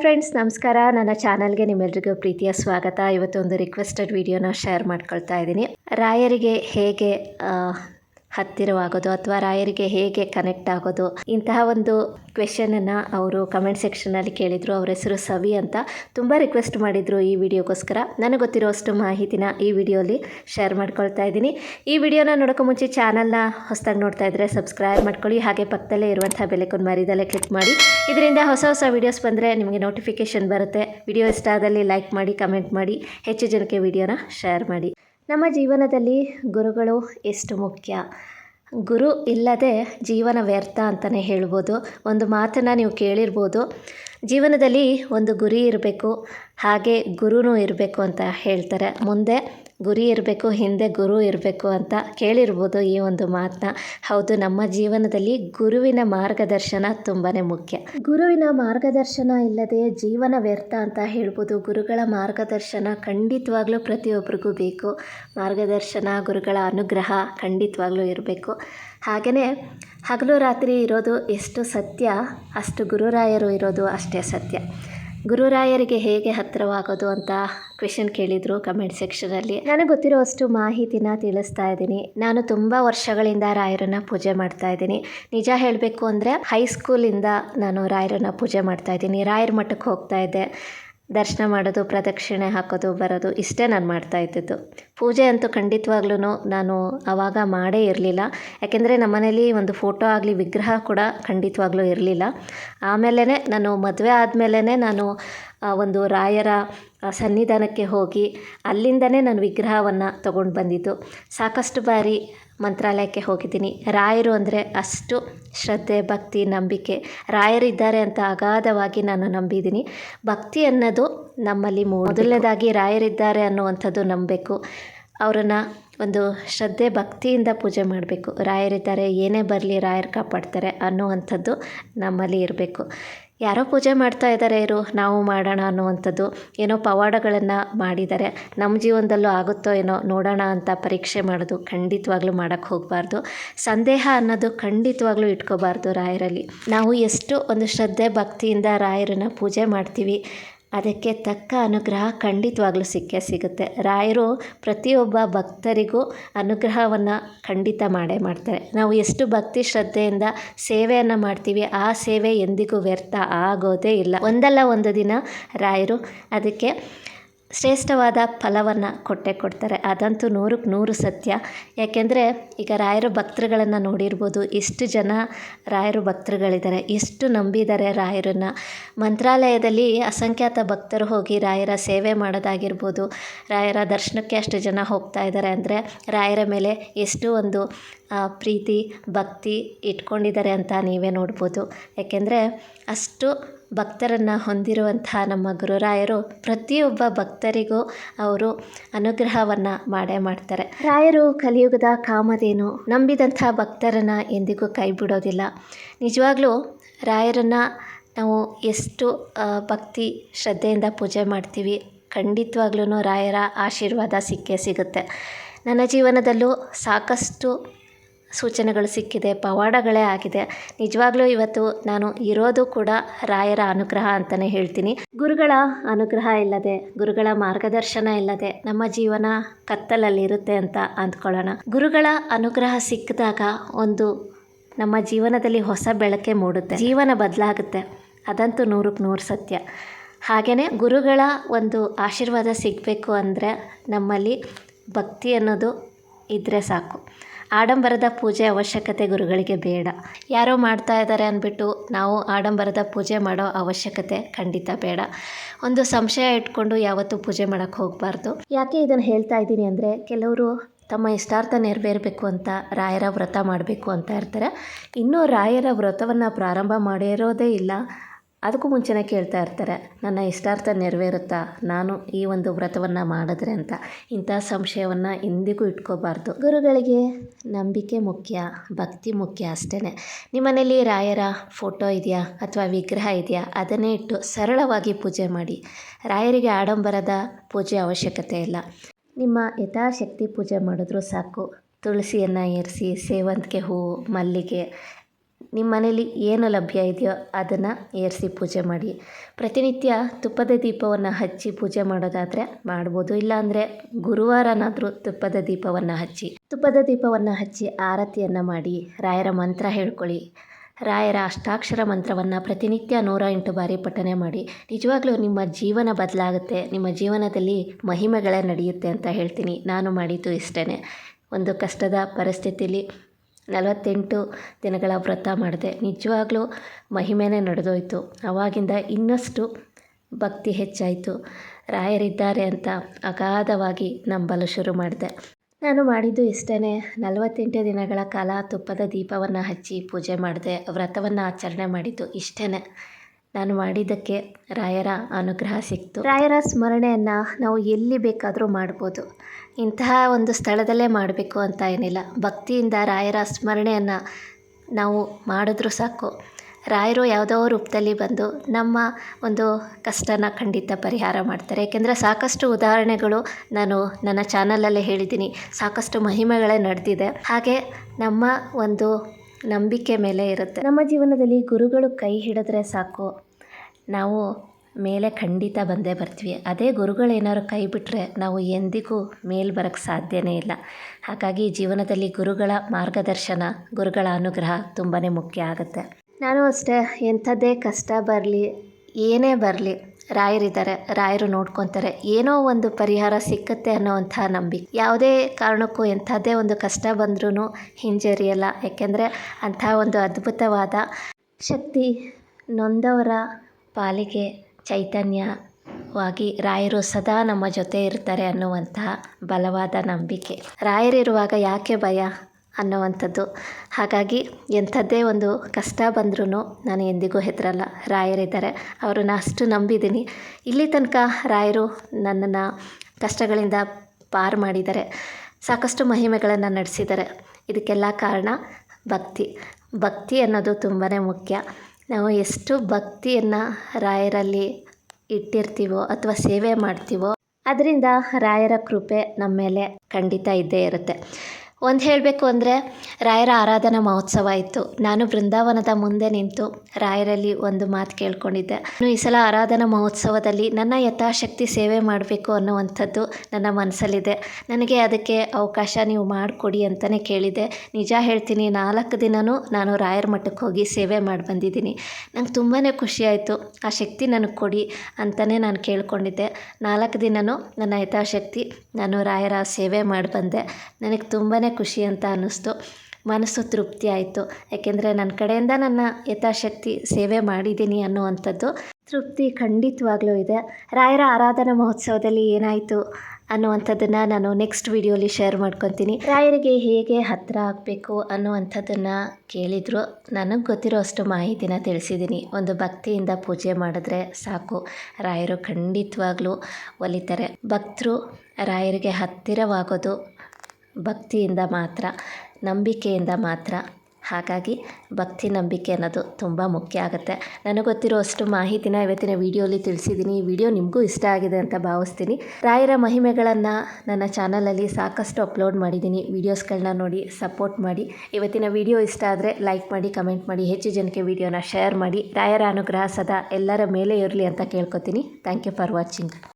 Friends ನಮಸ್ಕಾರ. ನನ್ನ ಚಾನಲ್ಗೆ ನಿಮ್ಮೆಲ್ರಿಗೂ ಪ್ರೀತಿಯ ಸ್ವಾಗತ. ಇವತ್ತೊಂದು ರಿಕ್ವೆಸ್ಟೆಡ್ ವಿಡಿಯೋನ ಶೇರ್ ಮಾಡ್ಕೊಳ್ತಾ ಇದ್ದೀನಿ. ರಾಯರಿಗೆ ಹೇಗೆ ಹತ್ತಿರವಾಗೋದು ಅಥವಾ ರಾಯರಿಗೆ ಹೇಗೆ ಕನೆಕ್ಟ್ ಆಗೋದು ಇಂತಹ ಒಂದು ಕ್ವೆಶನನ್ನು ಅವರು ಕಮೆಂಟ್ ಸೆಕ್ಷನಲ್ಲಿ ಕೇಳಿದರು. ಅವ್ರ ಹೆಸರು ಸವಿ ಅಂತ ತುಂಬ ರಿಕ್ವೆಸ್ಟ್ ಮಾಡಿದರು ಈ ವಿಡಿಯೋಗೋಸ್ಕರ. ನನಗೆ ಗೊತ್ತಿರೋಷ್ಟು ಮಾಹಿತಿನ ಈ ವಿಡಿಯೋಲಿ ಶೇರ್ ಮಾಡ್ಕೊಳ್ತಾ ಇದ್ದೀನಿ. ಈ ವಿಡಿಯೋನ ನೋಡೋಕೆ ಮುಂಚೆ ಚಾನಲ್ನ ಹೊಸದಾಗಿ ನೋಡ್ತಾ ಇದ್ದರೆ ಸಬ್ಸ್ಕ್ರೈಬ್ ಮಾಡ್ಕೊಳ್ಳಿ. ಹಾಗೆ ಪಕ್ಕದಲ್ಲೇ ಇರುವಂಥ ಬೆಲೆಕೊಂಡು ಮರಿದಲ್ಲೇ ಕ್ಲಿಕ್ ಮಾಡಿ. ಇದರಿಂದ ಹೊಸ ಹೊಸ ವೀಡಿಯೋಸ್ ಬಂದರೆ ನಿಮಗೆ ನೋಟಿಫಿಕೇಷನ್ ಬರುತ್ತೆ. ವಿಡಿಯೋ ಇಷ್ಟ ಆದಲ್ಲಿ ಲೈಕ್ ಮಾಡಿ ಕಮೆಂಟ್ ಮಾಡಿ, ಹೆಚ್ಚು ಜನಕ್ಕೆ ವಿಡಿಯೋನ ಶೇರ್ ಮಾಡಿ. ನಮ್ಮ ಜೀವನದಲ್ಲಿ ಗುರುಗಳು ಎಷ್ಟು ಮುಖ್ಯ? ಗುರು ಇಲ್ಲದೆ ಜೀವನ ವ್ಯರ್ಥ ಅಂತಲೇ ಹೇಳ್ಬೋದು. ಒಂದು ಮಾತನ್ನು ನೀವು ಕೇಳಿರ್ಬೋದು. ಜೀವನದಲ್ಲಿ ಒಂದು ಗುರಿ ಇರಬೇಕು. ಹಾಗೆ ಗುರುನೂ ಇರಬೇಕು ಅಂತ ಹೇಳ್ತಾರೆ. ಮುಂದೆ ಗುರಿ ಇರಬೇಕು, ಹಿಂದೆ ಗುರು ಇರಬೇಕು ಅಂತ ಕೇಳಿರ್ಬೋದು ಈ ಒಂದು ಮಾತನ್ನ ಹೌದು, ನಮ್ಮ ಜೀವನದಲ್ಲಿ ಗುರುವಿನ ಮಾರ್ಗದರ್ಶನ ತುಂಬಾ ಮುಖ್ಯ. ಗುರುವಿನ ಮಾರ್ಗದರ್ಶನ ಇಲ್ಲದೆ ಜೀವನ ವ್ಯರ್ಥ ಅಂತ ಹೇಳ್ಬೋದು. ಗುರುಗಳ ಮಾರ್ಗದರ್ಶನ ಖಂಡಿತವಾಗ್ಲೂ ಪ್ರತಿಯೊಬ್ಬರಿಗೂ ಬೇಕು. ಮಾರ್ಗದರ್ಶನ, ಗುರುಗಳ ಅನುಗ್ರಹ ಖಂಡಿತವಾಗ್ಲೂ ಇರಬೇಕು. ಹಾಗೆಯೇ ಹಗಲು ರಾತ್ರಿ ಇರೋದು ಎಷ್ಟು ಸತ್ಯ, ಅಷ್ಟು ಗುರುರಾಯರು ಇರೋದು ಅಷ್ಟೇ ಸತ್ಯ. ಗುರುರಾಯರಿಗೆ ಹೇಗೆ ಹತ್ತಿರವಾಗೋದು ಅಂತ ಕ್ವೆಶನ್ ಕೇಳಿದರು ಕಮೆಂಟ್ ಸೆಕ್ಷನಲ್ಲಿ ನನಗೆ ಗೊತ್ತಿರೋ ಅಷ್ಟು ಮಾಹಿತಿನ ತಿಳಿಸ್ತಾ ಇದ್ದೀನಿ. ನಾನು ತುಂಬ ವರ್ಷಗಳಿಂದ ರಾಯರನ್ನ ಪೂಜೆ ಮಾಡ್ತಾ ಇದ್ದೀನಿ. ನಿಜ ಹೇಳಬೇಕು ಅಂದರೆ ಹೈಸ್ಕೂಲಿಂದ ನಾನು ರಾಯರನ್ನ ಪೂಜೆ ಮಾಡ್ತಾ ಇದ್ದೀನಿ. ರಾಯರ ಮಠಕ್ಕೆ ಹೋಗ್ತಾ ಇದ್ದೆ. ದರ್ಶನ ಮಾಡೋದು, ಪ್ರದಕ್ಷಿಣೆ ಹಾಕೋದು, ಬರೋದು ಇಷ್ಟೇ ನಾನು ಮಾಡ್ತಾ ಇದ್ದಿದ್ದು. ಪೂಜೆ ಅಂತೂ ಖಂಡಿತವಾಗ್ಲೂ ನಾನು ಆವಾಗ ಮಾಡೇ ಇರಲಿಲ್ಲ. ಯಾಕೆಂದರೆ ನಮ್ಮನೇಲಿ ಒಂದು ಫೋಟೋ ಆಗಲಿ, ವಿಗ್ರಹ ಕೂಡ ಖಂಡಿತವಾಗ್ಲೂ ಇರಲಿಲ್ಲ. ಆಮೇಲೆ ನಾನು ಮದುವೆ ಆದಮೇಲೆ ನಾನು ಒಂದು ರಾಯರ ಆ, ಸನ್ನಿಧಾನಕ್ಕೆ ಹೋಗಿ ಅಲ್ಲಿಂದನೇ ನಾನು ವಿಗ್ರಹವನ್ನು ತಗೊಂಡು ಬಂದಿದ್ದು. ಸಾಕಷ್ಟು ಬಾರಿ ಮಂತ್ರಾಲಯಕ್ಕೆ ಹೋಗಿದ್ದೀನಿ. ರಾಯರು ಅಂದರೆ ಅಷ್ಟು ಶ್ರದ್ಧೆ ಭಕ್ತಿ ನಂಬಿಕೆ. ರಾಯರಿದ್ದಾರೆ ಅಂತ ಅಗಾಧವಾಗಿ ನಾನು ನಂಬಿದ್ದೀನಿ. ಭಕ್ತಿ ಅನ್ನೋದು ನಮ್ಮಲ್ಲಿ ಮೊದಲನೇದಾಗಿ ರಾಯರಿದ್ದಾರೆ ಅನ್ನುವಂಥದ್ದು ನಂಬಬೇಕು. ಅವರನ್ನು ಒಂದು ಶ್ರದ್ಧೆ ಭಕ್ತಿಯಿಂದ ಪೂಜೆ ಮಾಡಬೇಕು. ರಾಯರಿದ್ದಾರೆ ಏನೇ ಬರಲಿ ರಾಯರು ಕಾಪಾಡ್ತಾರೆ ಅನ್ನುವಂಥದ್ದು ನಮ್ಮಲ್ಲಿ ಇರಬೇಕು. ಯಾರೋ ಪೂಜೆ ಮಾಡ್ತಾ ಇದ್ದಾರೆ ಇರು, ನಾವು ಮಾಡೋಣ ಅನ್ನುವಂಥದ್ದು ಏನೋ ಪವಾಡಗಳನ್ನು ಮಾಡಿದ್ದಾರೆ. ನಮ್ಮ ಜೀವನದಲ್ಲೂ ಆಗುತ್ತೋ ಏನೋ ನೋಡೋಣ ಅಂತ ಪರೀಕ್ಷೆ ಮಾಡೋದು ಖಂಡಿತವಾಗ್ಲೂ ಮಾಡೋಕ್ಕೆ ಹೋಗಬಾರ್ದು. ಸಂದೇಹ ಅನ್ನೋದು ಖಂಡಿತವಾಗ್ಲೂ ಇಟ್ಕೋಬಾರ್ದು ರಾಯರಲ್ಲಿ. ನಾವು ಎಷ್ಟು ಒಂದು ಶ್ರದ್ಧೆ ಭಕ್ತಿಯಿಂದ ರಾಯರನ್ನು ಪೂಜೆ ಮಾಡ್ತೀವಿ. ಅದಕ್ಕೆ ತಕ್ಕ ಅನುಗ್ರಹ ಖಂಡಿತವಾಗ್ಲೂ ಸಿಕ್ಕೇ ಸಿಗುತ್ತೆ. ರಾಯರು ಪ್ರತಿಯೊಬ್ಬ ಭಕ್ತರಿಗೂ ಅನುಗ್ರಹವನ್ನು ಖಂಡಿತ ಮಾಡೇ ಮಾಡ್ತಾರೆ. ನಾವು ಎಷ್ಟು ಭಕ್ತಿ ಶ್ರದ್ಧೆಯಿಂದ ಸೇವೆಯನ್ನು ಮಾಡ್ತೀವಿ, ಆ ಸೇವೆ ಎಂದಿಗೂ ವ್ಯರ್ಥ ಆಗೋದೇ ಇಲ್ಲ. ಒಂದಲ್ಲ ಒಂದು ದಿನ ರಾಯರು ಅದಕ್ಕೆ ಶ್ರೇಷ್ಠವಾದ ಫಲವನ್ನು ಕೊಟ್ಟೆ ಕೊಡ್ತಾರೆ. ಅದಂತೂ ನೂರಕ್ಕೆ ನೂರು ಸತ್ಯ. ಯಾಕೆಂದರೆ ಈಗ ರಾಯರ ಭಕ್ತರುಗಳನ್ನು ನೋಡಿರ್ಬೋದು. ಎಷ್ಟು ಜನ ರಾಯರು ಭಕ್ತರುಗಳಿದ್ದಾರೆ. ಎಷ್ಟು ನಂಬಿದ್ದಾರೆ ರಾಯರನ್ನು. ಮಂತ್ರಾಲಯದಲ್ಲಿ ಅಸಂಖ್ಯಾತ ಭಕ್ತರು ಹೋಗಿ ರಾಯರ ಸೇವೆ ಮಾಡೋದಾಗಿರ್ಬೋದು. ರಾಯರ ದರ್ಶನಕ್ಕೆ ಅಷ್ಟು ಜನ ಹೋಗ್ತಾ ಇದ್ದಾರೆ. ಅಂದರೆ ರಾಯರ ಮೇಲೆ ಎಷ್ಟು ಒಂದು ಪ್ರೀತಿ, ಭಕ್ತಿ ಇಟ್ಕೊಂಡಿದ್ದಾರೆ ಅಂತ ನೀವೇ ನೋಡ್ಬೋದು. ಯಾಕೆಂದರೆ ಅಷ್ಟು ಭಕ್ತರನ್ನು ಹೊಂದಿರುವಂಥ ನಮ್ಮ ಗುರುರಾಯರು ಪ್ರತಿಯೊಬ್ಬ ಭಕ್ತರಿಗೂ ಅವರು ಅನುಗ್ರಹವನ್ನು ಮಾಡೇ ಮಾಡ್ತಾರೆ. ರಾಯರು ಕಲಿಯುಗದ ಕಾಮದೇನು ನಂಬಿದಂಥ ಭಕ್ತರನ್ನು ಎಂದಿಗೂ ಕೈ ಬಿಡೋದಿಲ್ಲ ನಿಜವಾಗ್ಲೂ ರಾಯರನ್ನು ನಾವು ಎಷ್ಟು ಭಕ್ತಿ ಶ್ರದ್ಧೆಯಿಂದ ಪೂಜೆ ಮಾಡ್ತೀವಿ ಖಂಡಿತವಾಗ್ಲೂ ರಾಯರ ಆಶೀರ್ವಾದ ಸಿಕ್ಕೇ ಸಿಗುತ್ತೆ. ನನ್ನ ಜೀವನದಲ್ಲೂ ಸಾಕಷ್ಟು ಸೂಚನೆಗಳು ಸಿಕ್ಕಿದೆ, ಪವಾಡಗಳೇ ಆಗಿದೆ. ನಿಜವಾಗ್ಲೂ ಇವತ್ತು ನಾನು ಇರೋದು ಕೂಡ ರಾಯರ ಅನುಗ್ರಹ ಅಂತಲೇ ಹೇಳ್ತೀನಿ. ಗುರುಗಳ ಅನುಗ್ರಹ ಇಲ್ಲದೆ, ಗುರುಗಳ ಮಾರ್ಗದರ್ಶನ ಇಲ್ಲದೆ ನಮ್ಮ ಜೀವನ ಕತ್ತಲಲ್ಲಿರುತ್ತೆ ಅಂತ ಅಂದ್ಕೊಳ್ಳೋಣ. ಗುರುಗಳ ಅನುಗ್ರಹ ಸಿಕ್ಕಿದಾಗ ಒಂದು ನಮ್ಮ ಜೀವನದಲ್ಲಿ ಹೊಸ ಬೆಳಕೆ ಮೂಡುತ್ತೆ. ಜೀವನ ಬದಲಾಗುತ್ತೆ. ಅದಂತೂ ನೂರಕ್ಕೆ ನೂರು ಸತ್ಯ. ಹಾಗೆಯೇ ಗುರುಗಳ ಒಂದು ಆಶೀರ್ವಾದ ಸಿಗಬೇಕು ಅಂದರೆ ನಮ್ಮಲ್ಲಿ ಭಕ್ತಿ ಅನ್ನೋದು ಇದ್ದರೆ ಸಾಕು. ಆಡಂಬರದ ಪೂಜೆ ಅವಶ್ಯಕತೆ ಗುರುಗಳಿಗೆ ಬೇಡ. ಯಾರೋ ಮಾಡ್ತಾ ಇದ್ದಾರೆ ಅಂದ್ಬಿಟ್ಟು ನಾವು ಆಡಂಬರದ ಪೂಜೆ ಮಾಡೋ ಅವಶ್ಯಕತೆ ಖಂಡಿತ ಬೇಡ. ಒಂದು ಸಂಶಯ ಇಟ್ಕೊಂಡು ಯಾವತ್ತೂ ಪೂಜೆ ಮಾಡೋಕ್ಕೆ ಹೋಗಬಾರ್ದು. ಯಾಕೆ ಇದನ್ನು ಹೇಳ್ತಾ ಇದ್ದೀನಿ ಅಂದರೆ ಕೆಲವರು ತಮ್ಮ ಇಷ್ಟಾರ್ಥ ನೆರವೇರಬೇಕು ಅಂತ ರಾಯರ ವ್ರತ ಮಾಡಬೇಕು ಅಂತ ಇರ್ತಾರೆ. ಇನ್ನೂ ರಾಯರ ವ್ರತವನ್ನು ಪ್ರಾರಂಭ ಮಾಡಿರೋದೇ ಇಲ್ಲ. ಅದಕ್ಕೂ ಮುಂಚೆನೇ ಕೇಳ್ತಾ ಇರ್ತಾರೆ, ನನ್ನ ಇಷ್ಟಾರ್ಥ ನೆರವೇರುತ್ತಾ? ನಾನು ಈ ಒಂದು ವ್ರತವನ್ನು ಮಾಡಿದ್ರೆ ಅಂತ. ಇಂಥ ಸಂಶಯವನ್ನು ಎಂದಿಗೂ ಇಟ್ಕೋಬಾರ್ದು. ಗುರುಗಳಿಗೆ ನಂಬಿಕೆ ಮುಖ್ಯ, ಭಕ್ತಿ ಮುಖ್ಯ ಅಷ್ಟೇ ನಿಮ್ಮನೇಲಿ ರಾಯರ ಫೋಟೋ ಇದೆಯಾ ಅಥವಾ ವಿಗ್ರಹ ಇದೆಯಾ? ಅದನ್ನೇ ಇಟ್ಟು ಸರಳವಾಗಿ ಪೂಜೆ ಮಾಡಿ. ರಾಯರಿಗೆ ಆಡಂಬರದ ಪೂಜೆ ಅವಶ್ಯಕತೆ ಇಲ್ಲ. ನಿಮ್ಮ ಯಥಾಶಕ್ತಿ ಪೂಜೆ ಮಾಡಿದ್ರೂ ಸಾಕು. ತುಳಸಿಯನ್ನು ಏರಿಸಿ, ಸೇವಂತಿಗೆ ಹೂವು ಮಲ್ಲಿಗೆ ನಿಮ್ಮ ಮನೇಲಿ ಏನು ಲಭ್ಯ ಇದೆಯೋ ಅದನ್ನು ಏರಿಸಿ ಪೂಜೆ ಮಾಡಿ. ಪ್ರತಿನಿತ್ಯ ತುಪ್ಪದ ದೀಪವನ್ನು ಹಚ್ಚಿ ಪೂಜೆ ಮಾಡೋದಾದರೆ ಮಾಡ್ಬೋದು, ಇಲ್ಲಾಂದರೆ ಗುರುವಾರನಾದರೂ ತುಪ್ಪದ ದೀಪವನ್ನು ಹಚ್ಚಿ. ತುಪ್ಪದ ದೀಪವನ್ನು ಹಚ್ಚಿ ಆರತಿಯನ್ನು ಮಾಡಿ ರಾಯರ ಮಂತ್ರ ಹೇಳ್ಕೊಳ್ಳಿ. ರಾಯರ ಅಷ್ಟಾಕ್ಷರ ಮಂತ್ರವನ್ನು ಪ್ರತಿನಿತ್ಯ ನೂರ ಎಂಟು ಬಾರಿ ಪಠನೆ ಮಾಡಿ. ನಿಜವಾಗ್ಲೂ ನಿಮ್ಮ ಜೀವನ ಬದಲಾಗುತ್ತೆ, ನಿಮ್ಮ ಜೀವನದಲ್ಲಿ ಮಹಿಮೆಗಳೇ ನಡೆಯುತ್ತೆ ಅಂತ ಹೇಳ್ತೀನಿ. ನಾನು ಮಾಡಿದ್ದು ಇಷ್ಟೇ ಒಂದು ಕಷ್ಟದ ಪರಿಸ್ಥಿತಿಲಿ ನಲವತ್ತೆಂಟು ದಿನಗಳ ವ್ರತ ಮಾಡಿದೆ. ನಿಜವಾಗ್ಲೂ ಮಹಿಮೆನೇ ನಡೆದೋಯ್ತು. ಅವಾಗಿಂದ ಇನ್ನಷ್ಟು ಭಕ್ತಿ ಹೆಚ್ಚಾಯಿತು. ರಾಯರಿದ್ದಾರೆ ಅಂತ ಅಗಾಧವಾಗಿ ನಂಬಲು ಶುರು ಮಾಡಿದೆ. ನಾನು ಮಾಡಿದ್ದು ಇಷ್ಟೇ ನಲವತ್ತೆಂಟು ದಿನಗಳ ಕಾಲ ತುಪ್ಪದ ದೀಪವನ್ನು ಹಚ್ಚಿ ಪೂಜೆ ಮಾಡಿದೆ. ವ್ರತವನ್ನು ಆಚರಣೆ ಮಾಡಿದ್ದು ಇಷ್ಟೇ ನಾನು ಮಾಡಿದ್ದಕ್ಕೆ ರಾಯರ ಅನುಗ್ರಹ ಸಿಕ್ತು. ರಾಯರ ಸ್ಮರಣೆಯನ್ನು ನಾವು ಎಲ್ಲಿ ಬೇಕಾದರೂ ಮಾಡ್ಬೋದು. ಇಂತಹ ಒಂದು ಸ್ಥಳದಲ್ಲೇ ಮಾಡಬೇಕು ಅಂತ ಏನಿಲ್ಲ. ಭಕ್ತಿಯಿಂದ ರಾಯರ ಸ್ಮರಣೆಯನ್ನು ನಾವು ಮಾಡಿದ್ರೂ ಸಾಕು. ರಾಯರು ಯಾವುದೋ ರೂಪದಲ್ಲಿ ಬಂದು ನಮ್ಮ ಒಂದು ಕಷ್ಟನ ಖಂಡಿತ ಪರಿಹಾರ ಮಾಡ್ತಾರೆ. ಏಕೆಂದರೆ ಸಾಕಷ್ಟು ಉದಾಹರಣೆಗಳು ನಾನು ನನ್ನ ಚಾನಲಲ್ಲೇ ಹೇಳಿದ್ದೀನಿ. ಸಾಕಷ್ಟು ಮಹಿಮೆಗಳೇ ನಡೆದಿದೆ. ಹಾಗೆ ನಮ್ಮ ಒಂದು ನಂಬಿಕೆ ಮೇಲೆ ಇರುತ್ತೆ. ನಮ್ಮ ಜೀವನದಲ್ಲಿ ಗುರುಗಳು ಕೈ ಹಿಡಿದ್ರೆ ಸಾಕು. ನಾವು ಮೇಲೆ ಖಂಡಿತ ಬಂದೇ ಬರ್ತೀವಿ. ಅದೇ ಗುರುಗಳೇನಾದ್ರು ಕೈ ಬಿಟ್ಟರೆ ನಾವು ಎಂದಿಗೂ ಮೇಲೆ ಬರೋಕ್ಕೆ ಸಾಧ್ಯವೇ ಇಲ್ಲ. ಹಾಗಾಗಿ ಜೀವನದಲ್ಲಿ ಗುರುಗಳ ಮಾರ್ಗದರ್ಶನ, ಗುರುಗಳ ಅನುಗ್ರಹ ತುಂಬಾ ಮುಖ್ಯ ಆಗುತ್ತೆ. ನಾನು ಅಷ್ಟೇ, ಎಂಥದ್ದೇ ಕಷ್ಟ ಬರಲಿ, ಏನೇ ಬರಲಿ, ರಾಯರಿದ್ದಾರೆ, ರಾಯರು ನೋಡ್ಕೊತಾರೆ, ಏನೋ ಒಂದು ಪರಿಹಾರ ಸಿಕ್ಕತ್ತೆ ಅನ್ನೋವಂಥ ನಂಬಿಕೆ. ಯಾವುದೇ ಕಾರಣಕ್ಕೂ ಎಂಥದ್ದೇ ಒಂದು ಕಷ್ಟ ಬಂದ್ರೂ ಹಿಂಜರಿಯಲ್ಲ. ಯಾಕೆಂದರೆ ಅಂಥ ಒಂದು ಅದ್ಭುತವಾದ ಶಕ್ತಿ ನೊಂದವರ ಪಾಲಿಗೆ ಚೈತನ್ಯವಾಗಿ ರಾಯರು ಸದಾ ನಮ್ಮ ಜೊತೆ ಇರ್ತಾರೆ ಅನ್ನುವಂತಹ ಬಲವಾದ ನಂಬಿಕೆ. ರಾಯರಿರುವಾಗ ಯಾಕೆ ಭಯ ಅನ್ನುವಂಥದ್ದು. ಹಾಗಾಗಿ ಎಂಥದ್ದೇ ಒಂದು ಕಷ್ಟ ಬಂದ್ರೂ ನಾನು ಎಂದಿಗೂ ಹೆದರಲ್ಲ. ರಾಯರಿದ್ದಾರೆ. ಅವರನ್ನು ಅಷ್ಟು ನಂಬಿದ್ದೀನಿ. ಇಲ್ಲಿ ತನಕ ರಾಯರು ನನ್ನನ್ನು ಕಷ್ಟಗಳಿಂದ ಪಾರು ಮಾಡಿದ್ದಾರೆ. ಸಾಕಷ್ಟು ಮಹಿಮೆಗಳನ್ನು ನಡೆಸಿದ್ದಾರೆ. ಇದಕ್ಕೆಲ್ಲ ಕಾರಣ ಭಕ್ತಿ. ಭಕ್ತಿ ಅನ್ನೋದು ತುಂಬಾ ಮುಖ್ಯ. ನಾವು ಎಷ್ಟು ಭಕ್ತಿಯನ್ನು ರಾಯರಲ್ಲಿ ಇಟ್ಟಿರ್ತೀವೋ ಅಥವಾ ಸೇವೆ ಮಾಡ್ತೀವೋ, ಅದರಿಂದ ರಾಯರ ಕೃಪೆ ನಮ್ಮ ಮೇಲೆ ಖಂಡಿತ ಇದ್ದೇ ಇರುತ್ತೆ. ಒಂದು ಹೇಳಬೇಕು ಅಂದರೆ, ರಾಯರ ಆರಾಧನಾ ಮಹೋತ್ಸವ ಇತ್ತು ನಾನು ಬೃಂದಾವನದ ಮುಂದೆ ನಿಂತು ರಾಯರಲ್ಲಿ ಒಂದು ಮಾತು ಕೇಳ್ಕೊಂಡಿದ್ದೆ. ಈ ಸಲ ಆರಾಧನಾ ಮಹೋತ್ಸವದಲ್ಲಿ ನನ್ನ ಯಥಾಶಕ್ತಿ ಸೇವೆ ಮಾಡಬೇಕು ಅನ್ನುವಂಥದ್ದು ನನ್ನ ಮನಸ್ಸಲ್ಲಿದೆ. ನನಗೆ ಅದಕ್ಕೆ ಅವಕಾಶ ನೀವು ಮಾಡಿಕೊಡಿ ಅಂತಲೇ ಕೇಳಿದೆ. ನಿಜ ಹೇಳ್ತೀನಿ, ನಾಲ್ಕು ದಿನವೂ ನಾನು ರಾಯರ ಮಠಕ್ಕೆ ಹೋಗಿ ಸೇವೆ ಮಾಡಿ ಬಂದಿದ್ದೀನಿ. ನಂಗೆ ತುಂಬಾ ಖುಷಿಯಾಯಿತು ಆ ಶಕ್ತಿ ನನಗೆ ಕೊಡಿ ಅಂತಲೇ ನಾನು ಕೇಳ್ಕೊಂಡಿದ್ದೆ. ನಾಲ್ಕು ದಿನವೂ ನನ್ನ ಯಥಾಶಕ್ತಿ ನಾನು ರಾಯರ ಸೇವೆ ಮಾಡಿ ಬಂದೆ. ನನಗೆ ತುಂಬಾ ಖುಷಿ ಅಂತ ಅನ್ನಿಸ್ತು. ಮನಸ್ಸು ತೃಪ್ತಿ ಆಯಿತು. ಯಾಕೆಂದರೆ ನನ್ನ ಕಡೆಯಿಂದ ನನ್ನ ಯಥಾಶಕ್ತಿ ಸೇವೆ ಮಾಡಿದ್ದೀನಿ ಅನ್ನುವಂಥದ್ದು ತೃಪ್ತಿ ಖಂಡಿತವಾಗ್ಲೂ ಇದೆ. ರಾಯರ ಆರಾಧನಾ ಮಹೋತ್ಸವದಲ್ಲಿ ಏನಾಯಿತು ಅನ್ನುವಂಥದ್ದನ್ನು ನಾನು ನೆಕ್ಸ್ಟ್ ವಿಡಿಯೋಲಿ ಶೇರ್ ಮಾಡ್ಕೊತೀನಿ. ರಾಯರಿಗೆ ಹೇಗೆ ಹತ್ತಿರ ಆಗಬೇಕು ಅನ್ನುವಂಥದ್ದನ್ನು ಕೇಳಿದರು. ನನಗೆ ಗೊತ್ತಿರೋ ಅಷ್ಟು ಮಾಹಿತಿನ ತಿಳಿಸಿದ್ದೀನಿ. ಒಂದು ಭಕ್ತಿಯಿಂದ ಪೂಜೆ ಮಾಡಿದ್ರೆ ಸಾಕು. ರಾಯರು ಖಂಡಿತವಾಗ್ಲೂ ಒಲಿತಾರೆ. ಭಕ್ತರು ರಾಯರಿಗೆ ಹತ್ತಿರವಾಗೋದು ಭಕ್ತಿಯಿಂದ ಮಾತ್ರ, ನಂಬಿಕೆಯಿಂದ ಮಾತ್ರ. ಹಾಗಾಗಿ ಭಕ್ತಿ, ನಂಬಿಕೆ ಅನ್ನೋದು ತುಂಬ ಮುಖ್ಯ ಆಗುತ್ತೆ. ನನಗೆ ಗೊತ್ತಿರೋ ಅಷ್ಟು ಮಾಹಿತಿನ ಇವತ್ತಿನ ವೀಡಿಯೋಲಿ ತಿಳಿಸಿದ್ದೀನಿ ಈ ವಿಡಿಯೋ ನಿಮಗೂ ಇಷ್ಟ ಆಗಿದೆ ಅಂತ ಭಾವಿಸ್ತೀನಿ. ರಾಯರ ಮಹಿಮೆಗಳನ್ನು ನನ್ನ ಚಾನಲಲ್ಲಿ ಸಾಕಷ್ಟು ಅಪ್ಲೋಡ್ ಮಾಡಿದ್ದೀನಿ ವೀಡಿಯೋಸ್ಗಳನ್ನ ನೋಡಿ ಸಪೋರ್ಟ್ ಮಾಡಿ. ಇವತ್ತಿನ ವಿಡಿಯೋ ಇಷ್ಟ ಆದರೆ ಲೈಕ್ ಮಾಡಿ, ಕಮೆಂಟ್ ಮಾಡಿ, ಹೆಚ್ಚು ಜನಕ್ಕೆ ವಿಡಿಯೋನ ಶೇರ್ ಮಾಡಿ. ರಾಯರ ಅನುಗ್ರಹ ಸದಾ ಎಲ್ಲರ ಮೇಲೆ ಇರಲಿ ಅಂತ ಕೇಳ್ಕೊತೀನಿ. Thank you for watching.